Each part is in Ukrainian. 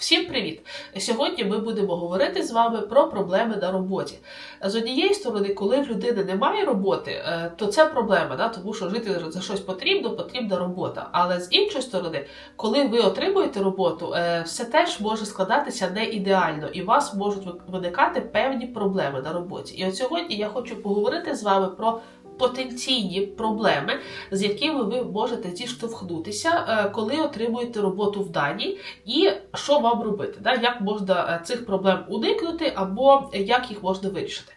Всім привіт! Сьогодні ми будемо говорити з вами про проблеми на роботі. З однієї сторони, коли в людини немає роботи, е, то це проблема, да? тому що жити за щось потрібно, потрібна робота. Але з іншої сторони, коли ви отримуєте роботу, е, все теж може складатися не ідеально, і у вас можуть виникати певні проблеми на роботі. І от сьогодні я хочу поговорити з вами про потенційні проблеми, з якими ви можете зіштовхнутися, е, коли отримуєте роботу в Данії, і що вам робити, да? як можна е, цих проблем уникнути, або як їх можна вирішити.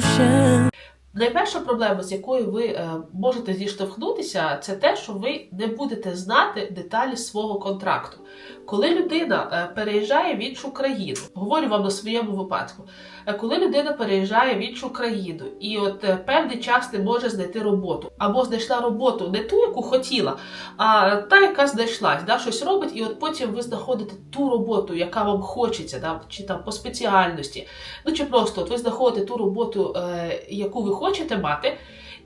carry. Найперша проблема, з якою ви е, можете зіштовхнутися, це те, що ви не будете знати деталі свого контракту. Коли людина е, переїжджає в іншу країну, говорю вам на своєму випадку, е, коли людина переїжджає в іншу країну і от е, певний час не може знайти роботу, або знайшла роботу не ту, яку хотіла, а та, яка знайшлась, да, щось робить, і от потім ви знаходите ту роботу, яка вам хочеться, да, чи там по спеціальності, ну чи просто от ви знаходите ту роботу, яку ви хочете мати.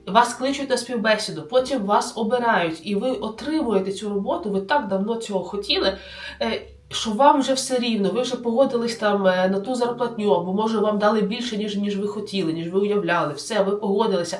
Вас кличуть на співбесіду, потім вас обирають, і ви отримуєте цю роботу. Ви так давно цього хотіли, е, що вам вже все рівно. Ви вже погодились там е, на ту зарплатню, або може вам дали більше, ніж ніж ви хотіли, ніж ви уявляли. Все, ви погодилися.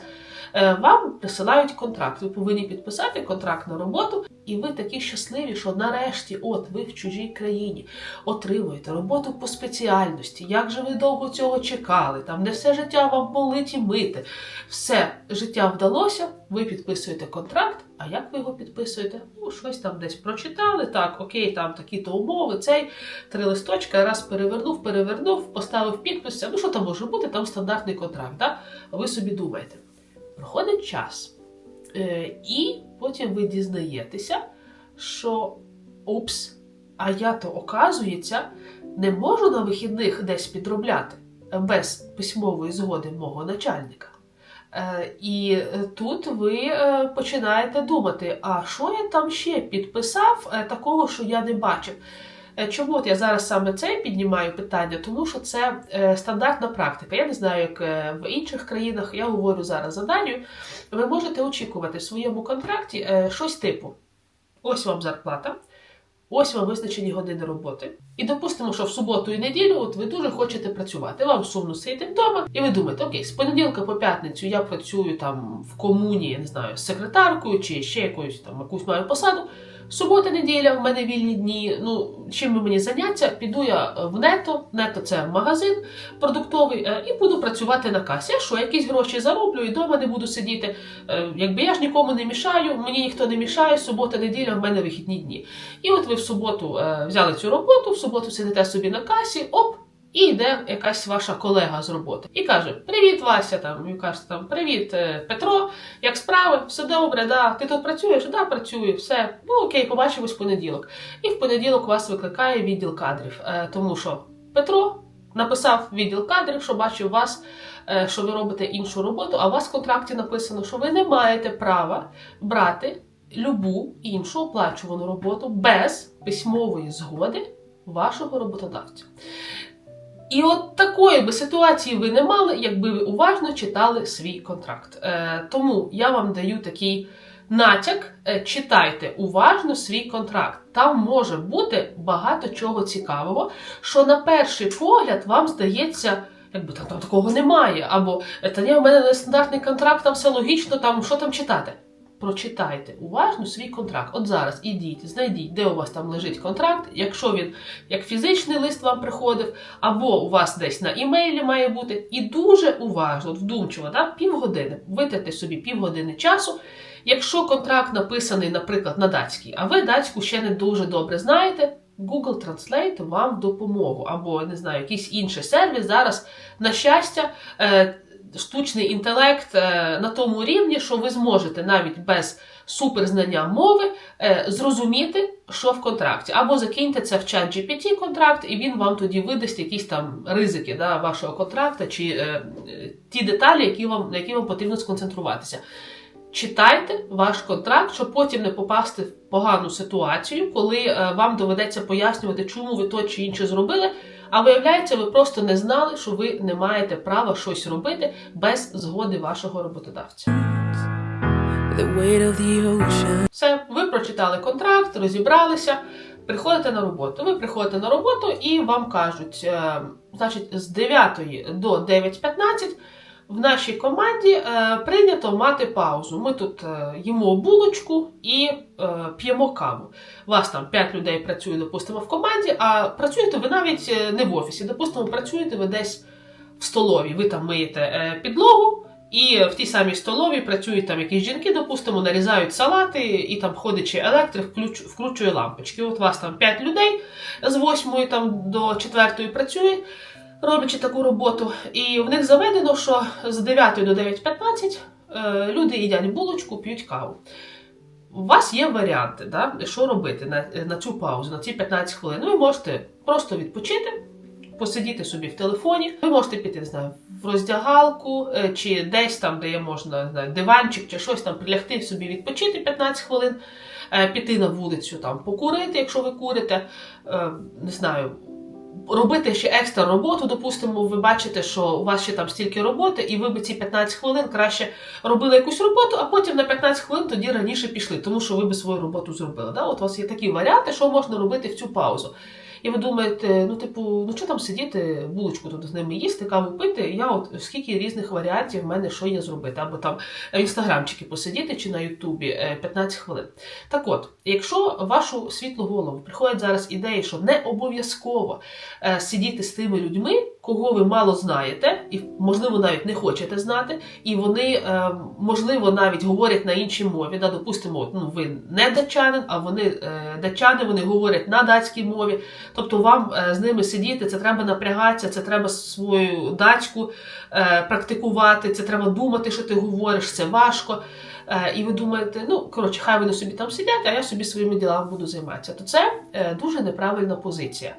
Е, Вам присилають контракт. Ви повинні підписати контракт на роботу, і ви такі щасливі, що нарешті, от ви в чужій країні отримуєте роботу по спеціальності. Як же ви довго цього чекали? Там не все життя вам болить і мити. Все життя вдалося, ви підписуєте контракт. А як ви його підписуєте? Ну, щось там десь прочитали. Так, окей, там такі-то умови, цей три листочка, раз перевернув, перевернув, поставив підпис. Ну що там може бути? Там стандартний контракт. Да? А ви собі думаєте. Проходить час, е, і потім ви дізнаєтеся, що упс, а я то, оказується, не можу на вихідних десь підробляти без письмової згоди мого начальника. Е, І е, тут ви починаєте думати, а що я там ще підписав такого, що я не бачив. Е, Чому от я зараз саме це піднімаю питання? Тому що це е, стандартна практика. Я не знаю, як е, в інших країнах, я говорю зараз за Данію. Ви можете очікувати в своєму контракті щось типу: ось вам зарплата, ось вам визначені години роботи. І допустимо, що в суботу і неділю от ви дуже хочете працювати. Вам сумно сидіти вдома, і ви думаєте, окей, з понеділка по п'ятницю я працюю там в комуні, я не знаю, з секретаркою чи ще якоюсь там якусь маю посаду. Субота, неділя, в мене вільні дні. Ну, чим би мені заняття? Піду я в нето. Нето це магазин продуктовий, е, і буду працювати на касі. Що, якісь гроші зароблю і вдома не буду сидіти. Е, Якби я ж нікому не мішаю, мені ніхто не мішає, субота, неділя, в мене вихідні дні. І от ви в суботу е, взяли цю роботу, в суботу сидите собі на касі, оп. І йде якась ваша колега з роботи і каже: Привіт, Вася! Там і каже там Привіт, е, Петро, як справи? Все добре, да. Ти тут працюєш? Да, працюю, все. Ну окей, побачимось в понеділок. І в понеділок вас викликає відділ кадрів, е, тому що Петро написав відділ кадрів, що бачив вас, е, що ви робите іншу роботу. А у вас в контракті написано, що ви не маєте права брати любу іншу оплачувану роботу без письмової згоди вашого роботодавця. І от такої би ситуації ви не мали, якби ви уважно читали свій контракт. Е, тому я вам даю такий натяк: е, читайте уважно свій контракт. Там може бути багато чого цікавого, що на перший погляд вам здається. Якби там, там такого немає, або та ні, у мене нестандартний контракт, там все логічно, там що там читати. Прочитайте уважно свій контракт. От зараз ідіть, знайдіть, де у вас там лежить контракт, якщо він як фізичний лист вам приходив, або у вас десь на імейлі має бути. І дуже уважно, вдумчиво, да, півгодини. Витратьте собі півгодини часу. Якщо контракт написаний, наприклад, на датській, а ви датську ще не дуже добре знаєте, Google Translate вам допомогу, або не знаю, якийсь інший сервіс зараз, на щастя. Штучний інтелект е, на тому рівні, що ви зможете навіть без суперзнання мови е, зрозуміти, що в контракті. Або закиньте це в чат GPT контракт, і він вам тоді видасть якісь там ризики да, вашого контракту чи е, ті деталі, які вам, на які вам потрібно сконцентруватися. Читайте ваш контракт, щоб потім не попасти в погану ситуацію, коли вам доведеться пояснювати, чому ви то чи інше зробили. А виявляється, ви просто не знали, що ви не маєте права щось робити без згоди вашого роботодавця. Все, ви прочитали контракт, розібралися, приходите на роботу. Ви приходите на роботу і вам кажуть, е, значить, з 9 до 9.15 в нашій команді е, прийнято мати паузу. Ми тут е, їмо булочку і е, п'ємо каву. Вас там 5 людей працює, допустимо, в команді, а працюєте ви навіть е, не в офісі. Допустимо, працюєте ви десь в столовій. Ви там миєте е, підлогу. І в тій самій столовій працюють там якісь жінки, допустимо, нарізають салати, і там ще електрик, включ- вкручує лампочки. От вас там 5 людей з 8 там, до 4 працює, роблячи таку роботу. І в них заведено, що з 9 до 9.15 е, люди їдять булочку, п'ють каву. У вас є варіанти, да, що робити на, на цю паузу, на ці 15 хвилин. Ви можете просто відпочити, посидіти собі в телефоні. Ви можете піти, не знаю, в роздягалку е, чи десь там, де є можна не знаю, диванчик чи щось там прилягти собі відпочити 15 хвилин, е, піти на вулицю там покурити, якщо ви курите, не знаю. Робити ще екстра роботу, допустимо, ви бачите, що у вас ще там стільки роботи, і ви би ці 15 хвилин краще робили якусь роботу, а потім на 15 хвилин тоді раніше пішли, тому що ви би свою роботу зробили. Да? От у вас є такі варіанти, що можна робити в цю паузу. І ви думаєте, ну, типу, ну що там сидіти, булочку тут з ними їсти, каву пити. Я от скільки різних варіантів в мене що є зробити, або там інстаграмчики посидіти чи на Ютубі е, 15 хвилин. Так от, якщо вашу світлу голову приходять зараз ідеї, що не обов'язково е, сидіти з тими людьми, кого ви мало знаєте, і можливо навіть не хочете знати, і вони е, можливо навіть говорять на іншій мові. Да, допустимо, ну ви не датчанин, а вони е, датчани, вони говорять на датській мові. Тобто вам е, з ними сидіти, це треба напрягатися, це треба свою датську практикувати, це треба думати, що ти говориш, це важко. І ви думаєте, ну коротше, хай вони собі там сидять, а я собі своїми ділами буду займатися. То це дуже неправильна позиція.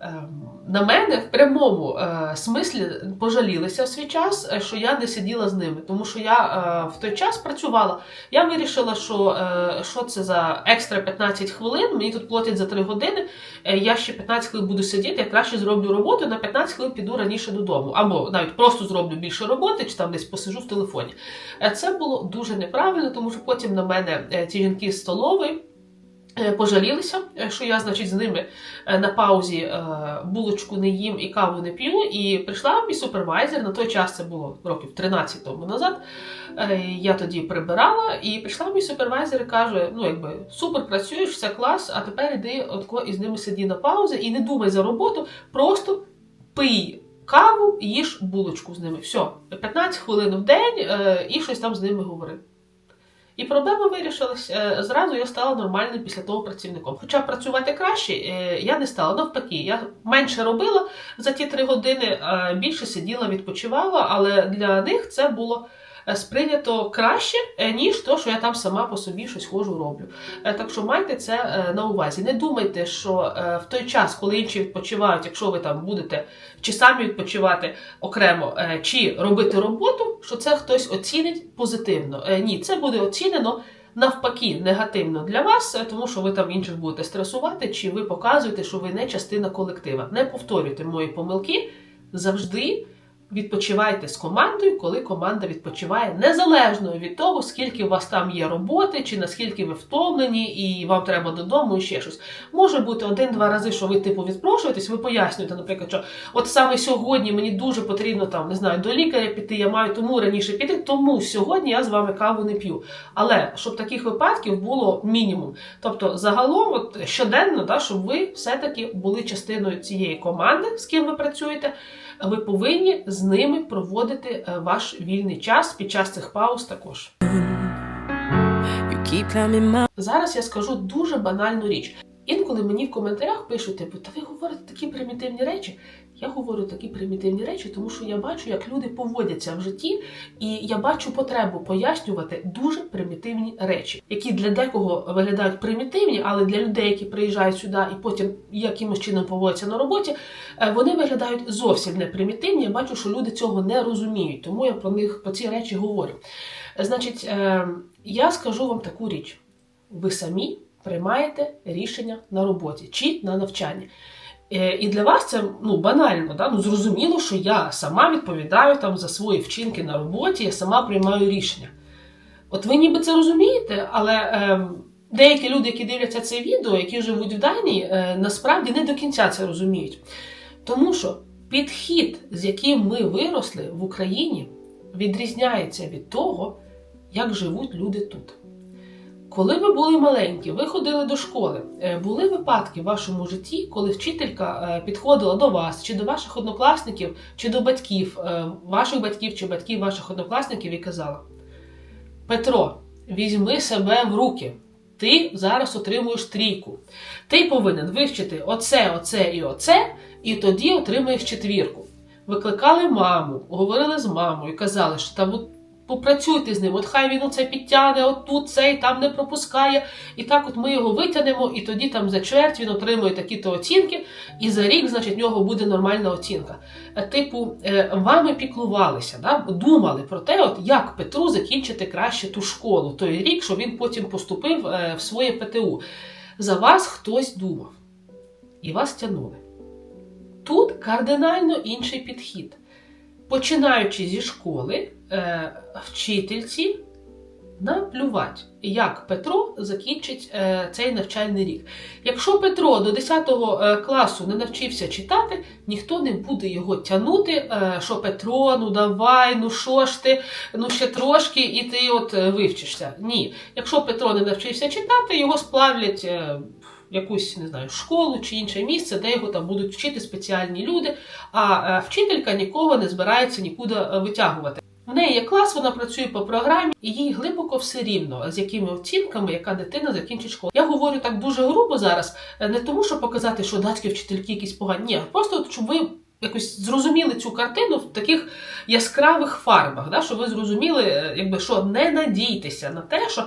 Ем, На мене в прямому е, смислі пожалілися в свій час, е, що я не сиділа з ними, тому що я е, в той час працювала. Я вирішила, що, що це за екстра 15 хвилин. Мені тут платять за 3 години. Я ще 15 хвилин буду сидіти, я краще зроблю роботу, на 15 хвилин піду раніше додому. Або навіть просто зроблю більше роботи, чи там десь посижу в телефоні. Це було дуже неправильно, тому що потім на мене ці жінки з столової. Е, Пожалілися, е, що я, значить, з ними е, на паузі булочку не їм і каву не п'ю. І прийшла мій супервайзер. На той час це було років 13 тому назад. Я тоді прибирала, і прийшла мій супервайзер і каже: ну, якби супер працюєш, все клас, а тепер іди отко і з ними сиді на паузі і не думай за роботу, просто пий. Каву їж булочку з ними. Все, 15 хвилин в день і щось там з ними говори. І проблема вирішилась. Е, Зразу я стала нормальним після того працівником. Хоча працювати краще е, я не стала. Навпаки, я менше робила за ті три години, більше сиділа, відпочивала, але для них це було сприйнято краще, е, ніж то, що я там сама по собі щось хожу роблю. Е, Так що майте це е, на увазі. Не думайте, що е, в той час, коли інші відпочивають, якщо ви там будете чи самі відпочивати окремо, е, чи робити роботу, що це хтось оцінить позитивно. Е, Ні, це буде оцінено. Навпаки, негативно для вас, е, тому що ви там інших будете стресувати, чи ви показуєте, що ви не частина колектива. Не повторюйте мої помилки. Завжди відпочивайте з командою, коли команда відпочиває, незалежно від того, скільки у вас там є роботи, чи наскільки ви втомлені, і вам треба додому, і ще щось. Може бути один-два рази, що ви типу відпрошуєтесь, ви пояснюєте, наприклад, що от саме сьогодні мені дуже потрібно там не знаю до лікаря піти, я маю тому раніше піти, тому сьогодні я з вами каву не п'ю. Але щоб таких випадків було мінімум. Тобто, загалом, от щоденно, да, щоб ви все-таки були частиною цієї команди, з ким ви працюєте. Ви повинні з ними проводити е, ваш вільний час під час цих пауз також. Зараз я скажу дуже банальну річ. Інколи мені в коментарях пишуть, типу, та ви говорите такі примітивні речі. Я говорю такі примітивні речі, тому що я бачу, як люди поводяться в житті, і я бачу потребу пояснювати дуже примітивні речі, які для декого виглядають примітивні, але для людей, які приїжджають сюди і потім якимось чином поводяться на роботі, е, вони виглядають зовсім не примітивні. Я бачу, що люди цього не розуміють, тому я про них про ці речі говорю. Значить, е, я скажу вам таку річ: ви самі приймаєте рішення на роботі чи на навчанні. Е, І для вас це ну, банально, да? ну, зрозуміло, що я сама відповідаю там, за свої вчинки на роботі, я сама приймаю рішення. От ви ніби це розумієте, але е, Деякі люди, які дивляться це відео, які живуть в Данії, е, насправді не до кінця це розуміють. Тому що підхід, з яким ми виросли в Україні, відрізняється від того, як живуть люди тут. Коли ви були маленькі, ви ходили до школи. е, Були випадки в вашому житті, коли вчителька е, підходила до вас, чи до ваших однокласників, чи до батьків, е, ваших батьків, чи батьків ваших однокласників, і казала: Петро, візьми себе в руки. Ти зараз отримуєш трійку. Ти повинен вивчити оце, оце і оце, і тоді отримаєш четвірку. Викликали маму, говорили з мамою, казали, що от попрацюйте з ним, от хай він оце підтягне, от тут цей там не пропускає. І так от ми його витягнемо, і тоді там за чверть він отримує такі-то оцінки, і за рік, значить, в нього буде нормальна оцінка. Е, Типу, е, вами піклувалися, да? думали про те, от як Петру закінчити краще ту школу, той рік, що він потім поступив е, в своє ПТУ. За вас хтось думав і вас тягнули. Тут кардинально інший підхід. Починаючи зі школи, е, вчительці наплювати, як Петро закінчить е, цей навчальний рік. Якщо Петро до 10 е, класу не навчився читати, ніхто не буде його тягнути, е, що Петро, ну давай, ну що ж ти, ну ще трошки, і ти от е, вивчишся. Ні. Якщо Петро не навчився читати, його сплавлять. е, Якусь не знаю, школу чи інше місце, де його там будуть вчити спеціальні люди, а е, вчителька нікого не збирається нікуди витягувати. В неї є клас, вона працює по програмі, і їй глибоко все рівно, з якими оцінками, яка дитина закінчить школу. Я говорю так дуже грубо зараз, е, не тому, щоб показати, що датські вчительки якісь погані, ні, просто щоб ви якось зрозуміли цю картину в таких яскравих фарбах, да, щоб ви зрозуміли, е, якби що не надійтеся на те, що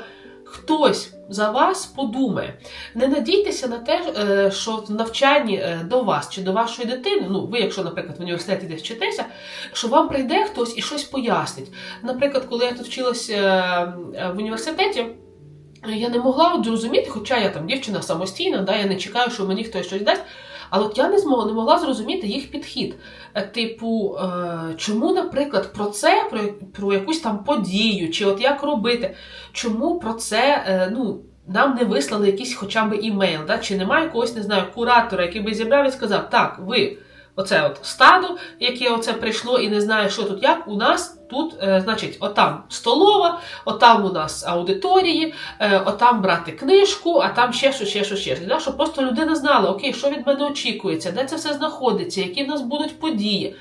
хтось за вас подумає. Не надійтеся на те, е, що в навчанні е, до вас чи до вашої дитини, ну ви, якщо, наприклад, в університеті десь вчитеся, що вам прийде хтось і щось пояснить. Наприклад, коли я тут вчилася е, в університеті. Я не могла зрозуміти, хоча я там дівчина самостійна, да, я не чекаю, що мені хтось щось дасть. Але от я не змогла не могла зрозуміти їх підхід. Е, Типу, е, чому, наприклад, про це, про, про якусь там подію, чи от як робити, чому про це е, ну, нам не вислали якийсь хоча б імейл, да? чи немає якогось, не знаю, куратора, який би зібрав і сказав, так, ви, оце от стадо, яке оце прийшло і не знає, що тут як, у нас тут, е, значить, отам столова, отам у нас аудиторії, е, отам брати книжку, а там ще що, ще що, ще що. Щоб просто людина знала, окей, що від мене очікується, де це все знаходиться, які в нас будуть події.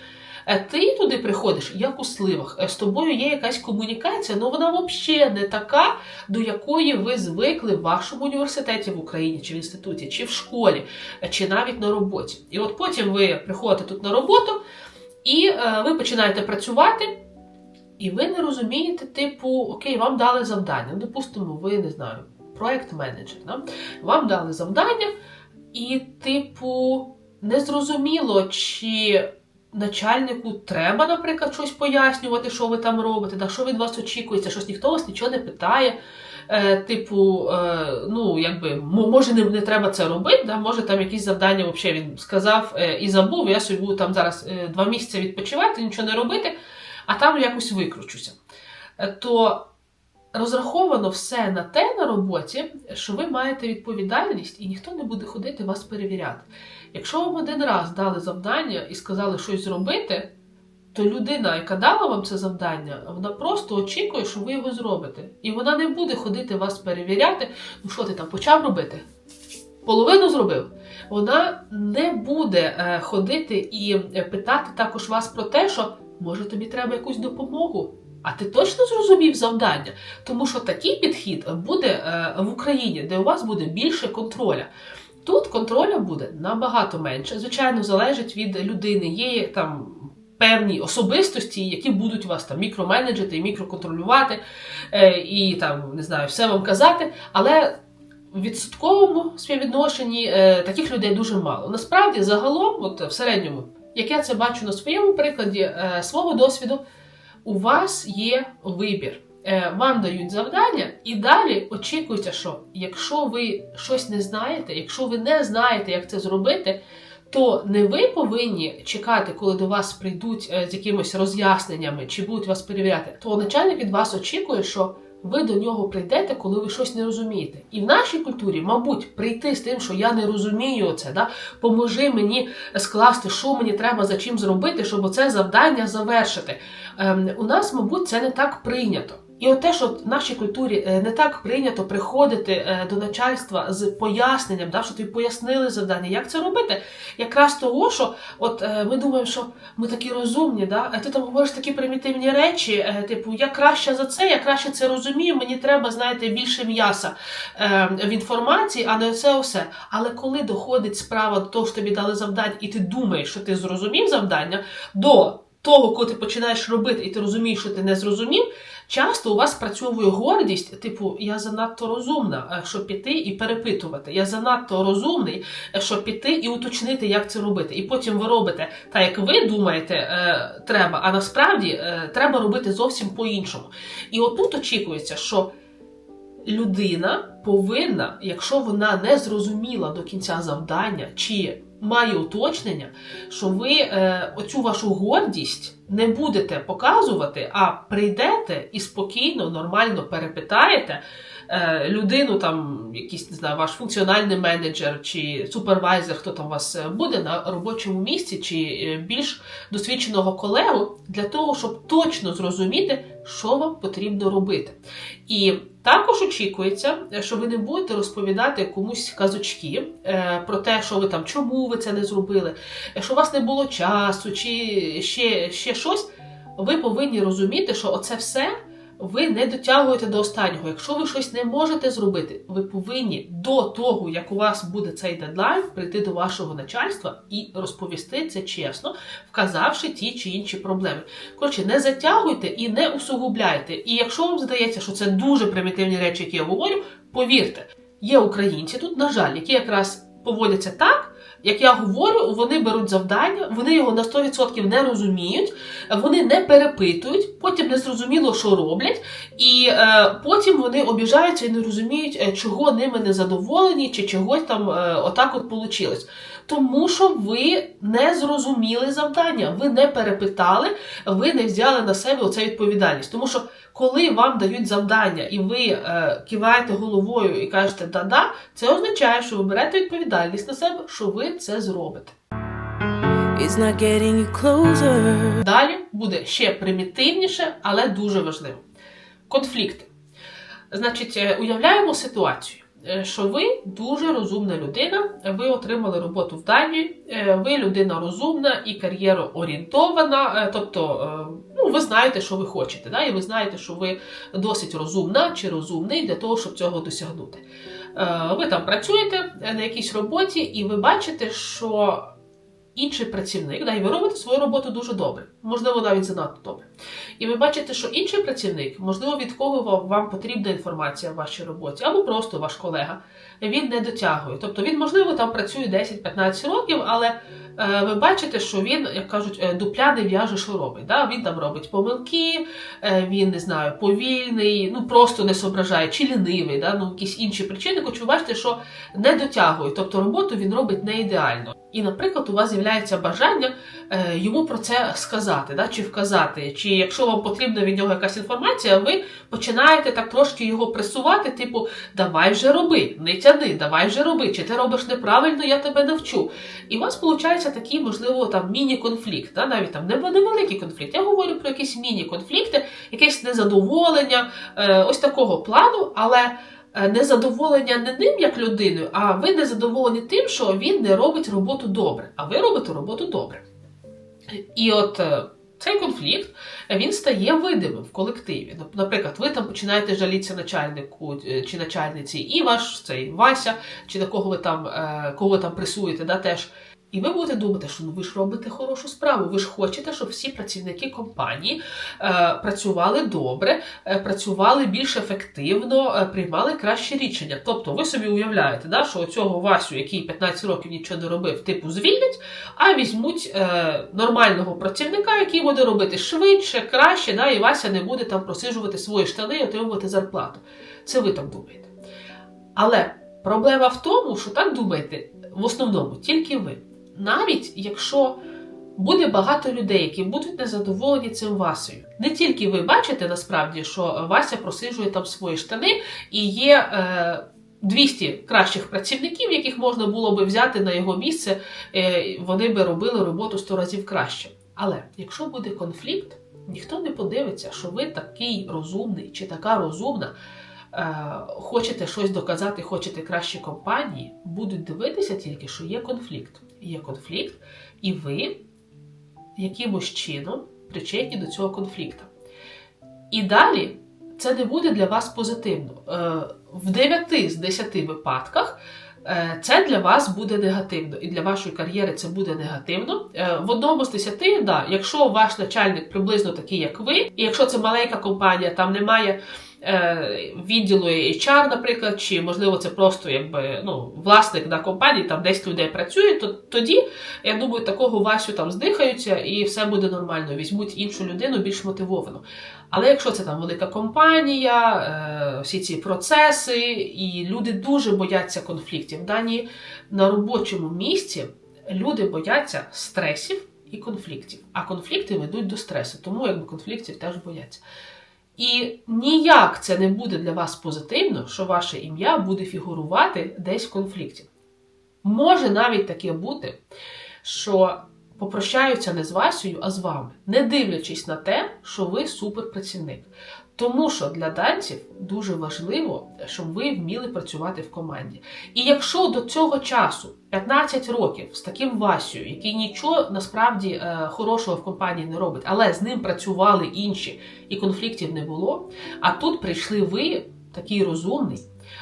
Е, Ти туди приходиш, як у сливах. Е, З тобою є якась комунікація, але вона взагалі не така, до якої ви звикли в вашому університеті в Україні, чи в інституті, чи в школі, чи навіть на роботі. І от потім ви приходите тут на роботу, і е, ви починаєте працювати. І ви не розумієте, типу, окей, вам дали завдання. Ну, Допустимо, ви не знаю, проект-менеджер. Да? Вам дали завдання, і, типу, незрозуміло, чи начальнику треба, наприклад, щось пояснювати, що ви там робите, да, що від вас очікується, щось ніхто вас нічого не питає. Е, типу, е, ну, якби, може, не, не треба це робити, да? може там якісь завдання взагалі він сказав е, і забув, я собі буду там зараз е, два місяці відпочивати, нічого не робити а там якось викручуся. Е, То розраховано все на те на роботі, що ви маєте відповідальність, і ніхто не буде ходити вас перевіряти. Якщо вам один раз дали завдання і сказали щось зробити, то людина, яка дала вам це завдання, вона просто очікує, що ви його зробите. І вона не буде ходити вас перевіряти. Ну що ти там почав робити? Половину зробив. Вона не буде е, ходити і е, питати також вас про те, що може тобі треба якусь допомогу. А ти точно зрозумів завдання? Тому що такий підхід буде е, в Україні, де у вас буде більше контроля. Тут контроля буде набагато менше. Звичайно, залежить від людини. Є там певні особистості, які будуть вас там мікроменеджити мікроконтролювати, е, і там не знаю, все вам казати. Але в відсотковому співвідношенні е, таких людей дуже мало. Насправді, загалом, от в середньому, як я це бачу на своєму прикладі свого досвіду, у вас є вибір. Е, Вам дають завдання, і далі очікується, що якщо ви щось не знаєте, якщо ви не знаєте, як це зробити, то не ви повинні чекати, коли до вас прийдуть е, з якимись роз'ясненнями чи будуть вас перевіряти, то начальник від вас очікує, що ви до нього прийдете, коли ви щось не розумієте. І в нашій культурі, мабуть, прийти з тим, що я не розумію це, да? поможи мені скласти, що мені треба за чим зробити, щоб це завдання завершити. Ем, у нас, мабуть, це не так прийнято. І от те, що в нашій культурі е, не так прийнято приходити е, до начальства з поясненням, да, що тобі пояснили завдання, як це робити, якраз того, що от е, ми думаємо, що ми такі розумні, да? а ти там говориш такі примітивні речі, типу, я краще за це, я краще це розумію, мені треба, знаєте, більше м'яса в інформації, а не це все. Але коли доходить справа до того, що тобі дали завдання, і ти думаєш, що ти зрозумів завдання, до того, коли ти починаєш робити, і ти розумієш, що ти не зрозумів. Часто у вас працьовує гордість, типу, я занадто розумна, е, щоб піти і перепитувати. Я занадто розумний, е, щоб піти і уточнити, як це робити. І потім ви робите так, як ви думаєте, е, треба, а насправді треба робити зовсім по-іншому. І отут очікується, що людина повинна, якщо вона не зрозуміла до кінця завдання, чи має уточнення, що ви е, оцю вашу гордість не будете показувати, а прийдете і спокійно, нормально перепитаєте людину, там якийсь не знаю, ваш функціональний менеджер чи супервайзер, хто там у вас е, буде на робочому місці, чи е, більш досвідченого колегу, для того, щоб точно зрозуміти, що вам потрібно робити. І також очікується, е, що ви не будете розповідати комусь казочки е, про те, що ви там, чому ви це не зробили, е, що у вас не було часу, чи ще, ще щось. Ви повинні розуміти, що оце все ви не дотягуєте до останнього. Якщо ви щось не можете зробити, ви повинні до того, як у вас буде цей дедлайн, прийти до вашого начальства і розповісти це чесно, вказавши ті чи інші проблеми. Коротше, не затягуйте і не усугубляйте. І якщо вам здається, що це дуже примітивні речі, які я говорю, повірте, є українці тут, на жаль, які якраз поводяться так. Як я говорю, вони беруть завдання, вони його на 100% не розуміють, вони не перепитують, потім не зрозуміло, що роблять, і е, потім вони обіжаються і не розуміють, е, чого ними не задоволені, чи чогось там е, отак от вийшло. Тому що ви не зрозуміли завдання, ви не перепитали, ви не взяли на себе оцю відповідальність. Тому що коли вам дають завдання і ви е, киваєте головою і кажете да-да, це означає, що ви берете відповідальність на себе, що ви це зробите. It's not getting you closer. Далі буде ще примітивніше, але дуже важливо. Конфлікти. Значить, е, уявляємо ситуацію, що ви дуже розумна людина, ви отримали роботу в Данії, е, ви людина розумна і кар'єроорієнтована, е, тобто е, ну, ви знаєте, що ви хочете, да? і ви знаєте, що ви досить розумна чи розумний для того, щоб цього досягнути. Е, Ви там працюєте на якійсь роботі, і ви бачите, що інший працівник, да, і ви робите свою роботу дуже добре, можливо, навіть занадто добре. І ви бачите, що інший працівник, можливо, від кого вам- потрібна інформація в вашій роботі, або просто ваш колега, він не дотягує. Тобто він, можливо, там працює 10-15 років, але е, ви бачите, що він, як кажуть, е, дупля не в'яже, що робить. Да? Він там робить помилки, е, він не знаю, повільний, ну просто не соображає, чи лінивий, да? ну якісь інші причини. Хоч ви бачите, що не дотягує, тобто роботу він робить не ідеально. І, наприклад, у вас з'являється бажання йому про це сказати, да, чи вказати. Чи якщо вам потрібна від нього якась інформація, ви починаєте так трошки його пресувати, типу, давай вже роби, не тяни, давай вже роби, чи ти робиш неправильно, я тебе навчу. І у вас виходить такий, можливо, там міні-конфлікт, да, навіть там не невеликий конфлікт. Я говорю про якісь міні-конфлікти, якесь незадоволення, е, ось такого плану, але. е, Незадоволення не ним як людиною, а ви незадоволені тим, що він не робить роботу добре, а ви робите роботу добре. І от е, цей конфлікт він стає видимим в колективі. Наприклад, ви там починаєте жалітися начальнику е, чи начальниці, і ваш цей Вася, чи на кого ви там, е, кого ви там пресуєте, да, теж. І ви будете думати, що ну ви ж робите хорошу справу. Ви ж хочете, щоб всі працівники компанії е, працювали добре, е, працювали більш ефективно, е, приймали кращі рішення. Тобто, ви собі уявляєте, да, що цього Васю, який 15 років нічого не робив, типу звільнять, а візьмуть е, нормального працівника, який буде робити швидше, краще, да, і Вася не буде там просиджувати свої штани і отримувати зарплату. Це ви так думаєте. Але проблема в тому, що так думаєте в основному тільки ви. Навіть якщо Буде багато людей, які будуть незадоволені цим Васею. Не тільки ви бачите насправді, що Вася просижує там свої штани і є е, 200 кращих працівників, яких можна було би взяти на його місце, е, вони би робили роботу 100 разів краще. Але якщо буде конфлікт, ніхто не подивиться, що ви такий розумний чи така розумна. Е, Хочете щось доказати, хочете кращі компанії, будуть дивитися тільки, що є конфлікт. Є конфлікт, і ви якимось чином причетні до цього конфлікту. І далі це не буде для вас позитивно. Е, В 9 з 10 випадках е, це для вас буде негативно, і для вашої кар'єри це буде негативно. В одному з 10, да, якщо ваш начальник приблизно такий, як ви, і якщо це маленька компанія, там немає відділу HR, наприклад, чи можливо це просто якби ну, власник на компанії, там 10 людей працює, то тоді я думаю, такого Васю там здихаються і все буде нормально. Візьмуть іншу людину більш мотивовану. Але якщо це там велика компанія, е, всі ці процеси, і люди дуже бояться конфліктів. Дані на робочому місці люди бояться стресів і конфліктів. А конфлікти ведуть до стресу, тому якби конфліктів теж бояться. І ніяк це не буде для вас позитивно, що ваше ім'я буде фігурувати десь в конфлікті. Може навіть таке бути, що попрощаються не з Васею, а з вами, не дивлячись на те, що ви суперпрацівник. Тому що для данців дуже важливо, щоб ви вміли працювати в команді. І якщо до цього часу 15 років з таким Васею, який нічого насправді е, хорошого в компанії не робить, але з ним працювали інші і конфліктів не було. А тут прийшли ви, такий розумний,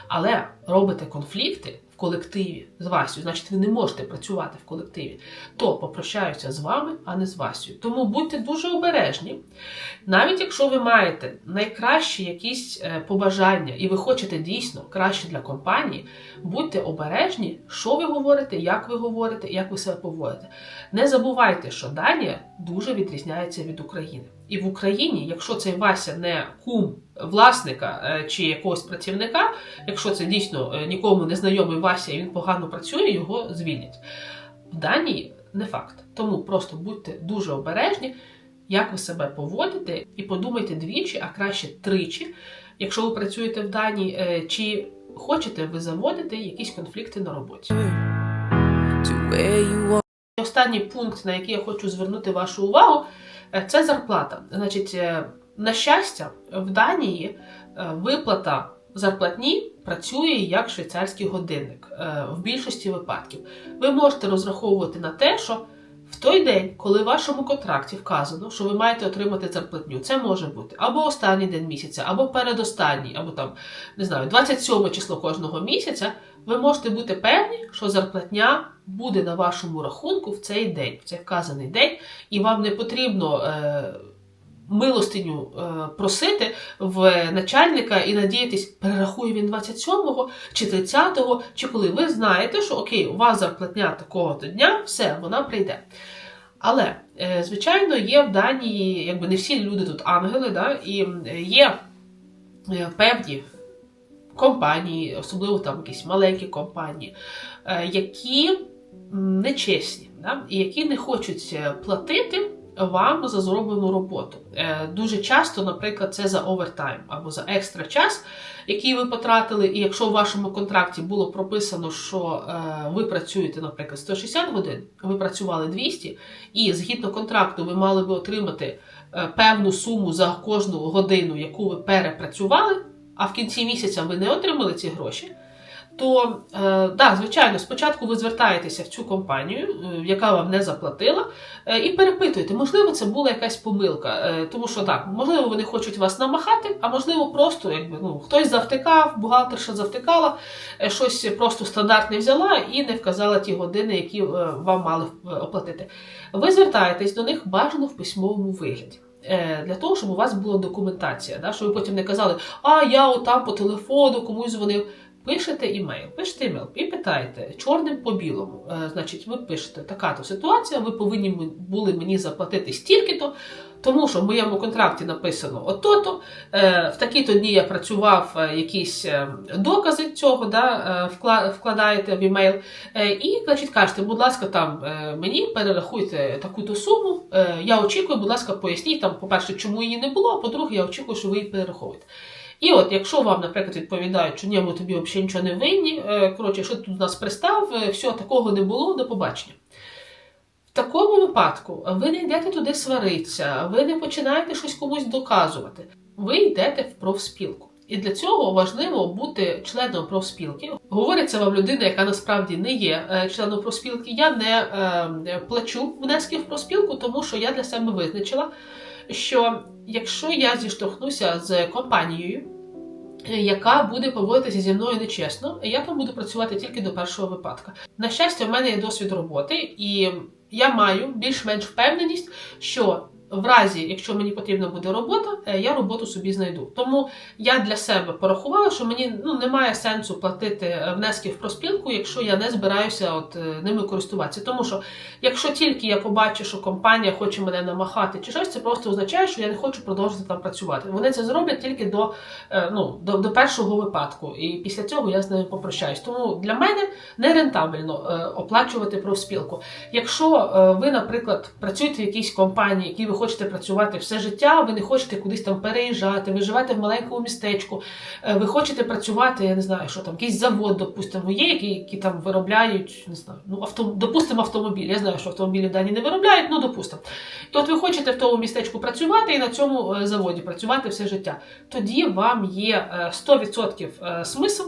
але робите конфлікти колективі з Васею, значить, ви не можете працювати в колективі, то попрощаються з вами, а не з Васею. Тому будьте дуже обережні. Навіть якщо ви маєте найкращі якісь е, побажання і ви хочете дійсно краще для компанії, будьте обережні, що ви говорите, як ви говорите, як ви себе поводите. Не забувайте, що Данія дуже відрізняється від України. І в Україні, якщо цей Вася не кум власника е, чи якогось працівника, якщо це дійсно е, нікому не знайомий Вася і він погано працює, його звільнять. В Данії не факт. Тому просто будьте дуже обережні, як ви себе поводите, і подумайте двічі, а краще тричі, якщо ви працюєте в Данії, е, чи хочете ви заводити якісь конфлікти на роботі. Останній пункт, на який я хочу звернути вашу увагу, це зарплата. Значить, е, на щастя, в Данії е, виплата зарплатні працює як швейцарський годинник е, в більшості випадків. Ви можете розраховувати на те, що в той день, коли в вашому контракті вказано, що ви маєте отримати зарплатню, це може бути або останній день місяця, або передостанній, або там не знаю, 27 число кожного місяця. Ви можете бути певні, що зарплатня буде на вашому рахунку в цей день, в цей вказаний день, і вам не потрібно е, милостиню е, просити в начальника і надіятись, перерахує він 27-го чи 30-го, чи коли ви знаєте, що окей, у вас зарплатня такого-то дня, все, вона прийде. Але, е, звичайно, є в Данії, якби не всі люди тут ангели, да, і є певні компанії, особливо там якісь маленькі компанії, які нечесні, да, і які не хочуть е, платити вам за зроблену роботу. Е, Дуже часто, наприклад, це за овертайм або за екстра час, який ви потратили. І якщо в вашому контракті було прописано, що е, ви працюєте, наприклад, 160 годин, ви працювали 200, і згідно контракту ви мали би отримати певну суму за кожну годину, яку ви перепрацювали, а в кінці місяця ви не отримали ці гроші. То, е, да, звичайно, спочатку ви звертаєтеся в цю компанію, е, яка вам не заплатила, е, і перепитуєте, можливо, це була якась помилка. Тому що так, можливо, вони хочуть вас намахати, а можливо, просто якби ну хтось завтикав, бухгалтерша завтикала, щось просто стандартне взяла і не вказала ті години, які вам мали оплатити. Ви звертаєтесь до них бажано в письмовому вигляді. Для того, щоб у вас була документація, да, щоб ви потім не казали, а я отам по телефону комусь дзвонив. Пишете імейл, пишете імейл і питаєте чорним по білому. Е, значить, ви пишете така-то ситуація, ви повинні були мені заплатити стільки-то, тому що в моєму контракті написано ото-то, е, в такі-то дні я працював, е, якісь докази цього да, вкладаєте в імейл. І, значить, кажете, будь ласка, там мені перерахуйте таку-то суму. Я очікую, будь ласка, поясніть там, по-перше, чому її не було, а по-друге, я очікую, що ви її перераховуєте. І от, якщо вам, наприклад, відповідають, що ні, ми тобі взагалі нічого не винні, е, коротше, що ти тут нас пристав, е, все, такого не було, до побачення. В такому випадку ви не йдете туди сваритися, ви не починаєте щось комусь доказувати. Ви йдете в профспілку. І для цього важливо бути членом профспілки. Говориться вам людина, яка насправді не є е, членом профспілки. Я не е, плачу внески в профспілку, тому що я для себе визначила, що якщо я зіштовхнуся з компанією, е, яка буде поводитися зі мною нечесно, я там буду працювати тільки до першого випадка. На щастя, в мене є досвід роботи, і я маю більш-менш впевненість, що в разі, якщо мені потрібна буде робота, е, я роботу собі знайду. Тому я для себе порахувала, що мені ну немає сенсу платити е, внески в проспілку, якщо я не збираюся от е, ними користуватися. Тому що якщо тільки я побачу, що компанія хоче мене намахати чи щось, це просто означає, що я не хочу продовжувати там працювати. Вони це зроблять тільки до, ну, до, до першого випадку, і після цього я з ними попрощаюсь. Тому для мене не рентабельно е, оплачувати профспілку. Якщо ви, наприклад, працюєте в якійсь компанії, які ви хочете працювати все життя, ви не хочете кудись там переїжджати, ви живете в маленькому містечку, е, ви хочете працювати, я не знаю, що там, якийсь завод, допустимо, є, які, які там виробляють, не знаю, ну авто, допустимо, автомобіль. Я знаю, що автомобілі в Данії не виробляють, ну допустимо. То от ви хочете в тому містечку працювати і на цьому е, заводі працювати все життя. Тоді вам є е, 100% е, смисл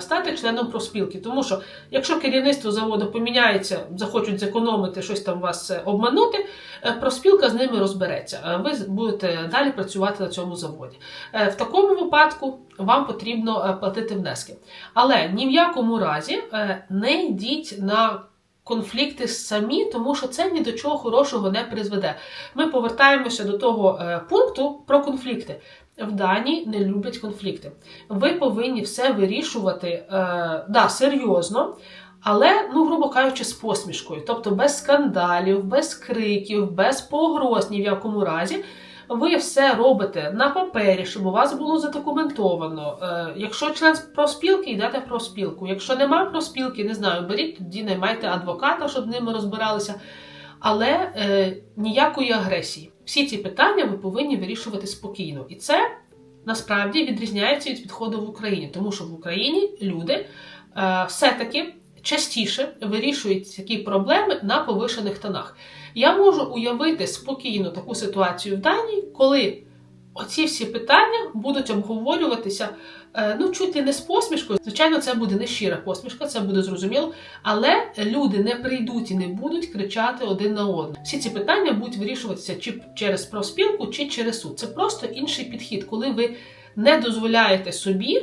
стати членом профспілки. Тому що якщо керівництво заводу поміняється, захочуть зекономити щось там вас е, обманути, е, профспілка з ними розбереться. Е, Ви будете далі працювати на цьому заводі. Е, В такому випадку вам потрібно е, платити внески. Але ні в якому разі е, не йдіть на конфлікти самі, тому що це ні до чого хорошого не призведе. Ми повертаємося до того е, пункту про конфлікти. В Данії не люблять конфлікти. Ви повинні все вирішувати е, да, серйозно, але, ну, грубо кажучи, з посмішкою. Тобто без скандалів, без криків, без погроз ні в якому разі. Ви все робите на папері, щоб у вас було задокументовано. Е, якщо член профспілки, йдете в профспілку. Якщо нема профспілки, не знаю, беріть тоді наймайте адвоката, щоб ними розбиралися. Але е, ніякої агресії. Всі ці питання ви повинні вирішувати спокійно. І це насправді відрізняється від підходу в Україні, тому що в Україні люди е, все-таки частіше вирішують такі проблеми на повишених тонах. Я можу уявити спокійно таку ситуацію в Данії, коли оці всі питання будуть обговорюватися е, ну чуть ли не з посмішкою. Звичайно, це буде не щира посмішка, це буде зрозуміло, але люди не прийдуть і не будуть кричати один на одного. Всі ці питання будуть вирішуватися чи через профспілку, чи через суд. Це просто інший підхід, коли ви не дозволяєте собі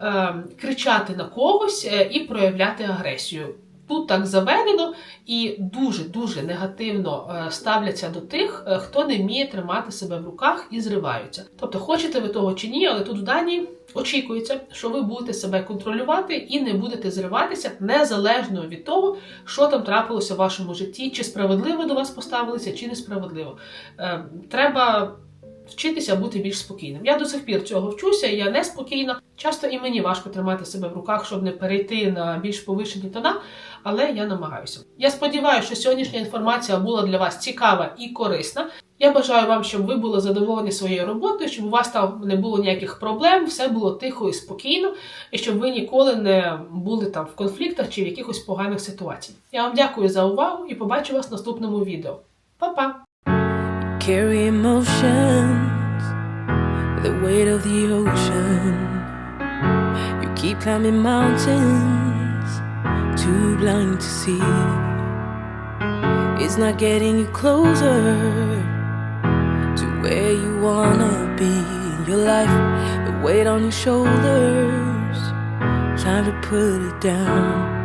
е, кричати на когось е, і проявляти агресію. Тут так заведено і дуже дуже негативно е, ставляться до тих, е, хто не вміє тримати себе в руках і зриваються. Тобто, хочете ви того чи ні, але тут в Данії очікується, що ви будете себе контролювати і не будете зриватися незалежно від того, що там трапилося в вашому житті, чи справедливо до вас поставилися, чи несправедливо. Е, Треба вчитися бути більш спокійним. Я до сих пір цього вчуся, я неспокійна. Часто і мені важко тримати себе в руках, щоб не перейти на більш повишені тона, але я намагаюся. Я сподіваюся, що сьогоднішня інформація була для вас цікава і корисна. Я бажаю вам, щоб ви були задоволені своєю роботою, щоб у вас там не було ніяких проблем, все було тихо і спокійно, і щоб ви ніколи не були там в конфліктах чи в якихось поганих ситуаціях. Я вам дякую за увагу і побачу вас в наступному відео. Па-па! Carry emotions, the weight of the ocean. You keep climbing mountains, too blind to see. It's not getting you closer to where you wanna be in your life. The weight on your shoulders, time to put it down.